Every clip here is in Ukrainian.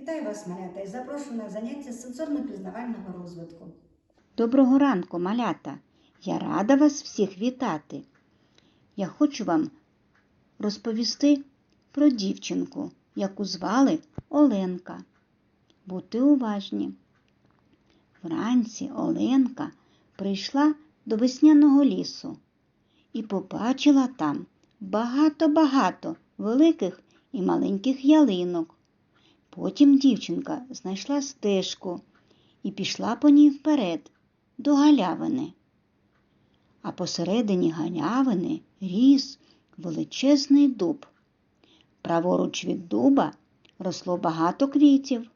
Вітаю вас, малята, і запрошую на заняття з сенсорно-пізнавального розвитку. Доброго ранку, малята! Я рада вас всіх вітати. Я хочу вам розповісти про дівчинку, яку звали Оленка. Будьте уважні. Вранці Оленка прийшла до весняного лісу і побачила там багато-багато великих і маленьких ялинок. Потім дівчинка знайшла стежку і пішла по ній вперед до галявини. А посередині галявини ріс величезний дуб. Праворуч від дуба росло багато квітів,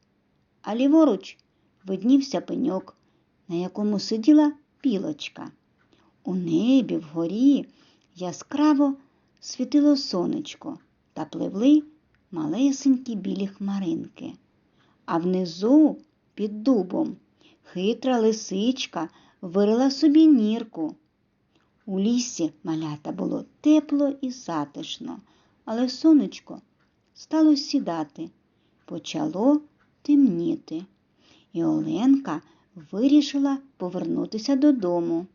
а ліворуч виднівся пеньок, на якому сиділа пілочка. У небі вгорі яскраво світило сонечко та пливли малесенькі білі хмаринки. А внизу, під дубом, хитра лисичка вирила собі нірку. У лісі малята було тепло і затишно, але сонечко стало сідати, почало темніти, і Оленка вирішила повернутися додому.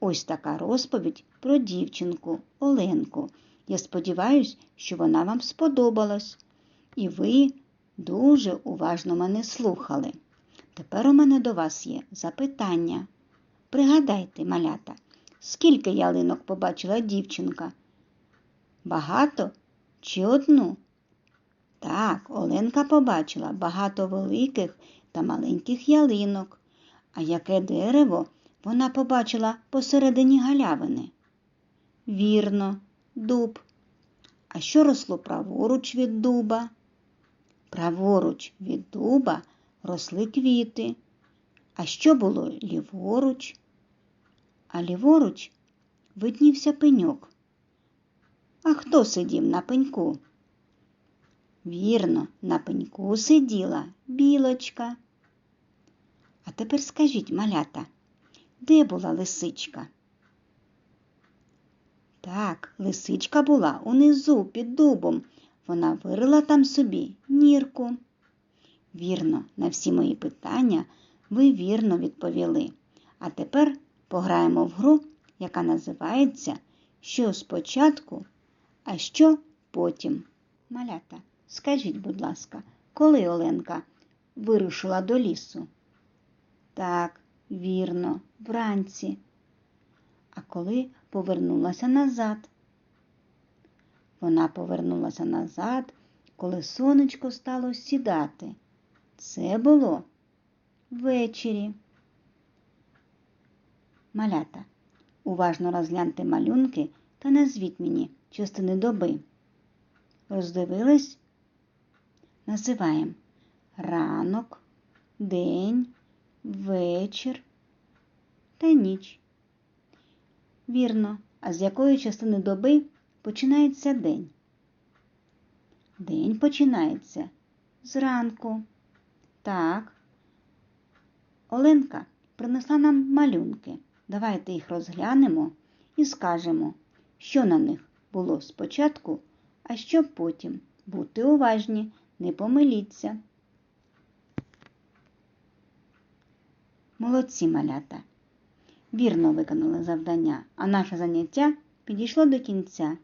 Ось така розповідь про дівчинку Оленку. Я сподіваюся, що вона вам сподобалась, і ви дуже уважно мене слухали. Тепер у мене до вас є запитання. Пригадайте, малята, скільки ялинок побачила дівчинка? Багато чи одну? Так, Оленка побачила багато великих та маленьких ялинок. А яке дерево вона побачила посередині галявини? Вірно, дуб. А що росло праворуч від дуба? Праворуч від дуба росли квіти. А що було ліворуч? А ліворуч виднівся пеньок. А хто сидів на пеньку? Вірно, на пеньку сиділа білочка. А тепер скажіть, малята, де була лисичка? Так, лисичка була унизу під дубом. Вона вирила там собі нірку. Вірно, на всі мої питання ви вірно відповіли. А тепер пограємо в гру, яка називається Що спочатку, а що потім. Малята, скажіть, будь ласка, коли Оленка вирушила до лісу? Так, вірно, вранці. Коли повернулася назад? Вона повернулася назад, коли сонечко стало сідати. Це було ввечері. Малята, уважно розгляньте малюнки та назвіть мені частини доби. Роздивились? Називаємо ранок, день, вечір та ніч. Вірно, а з якої частини доби починається день? День починається зранку. Так. Оленка принесла нам малюнки. Давайте їх розглянемо і скажемо, що на них було спочатку, а що потім. Будьте уважні, не помиліться. Молодці малята. Вірно виконали завдання, а наше заняття підійшло до кінця.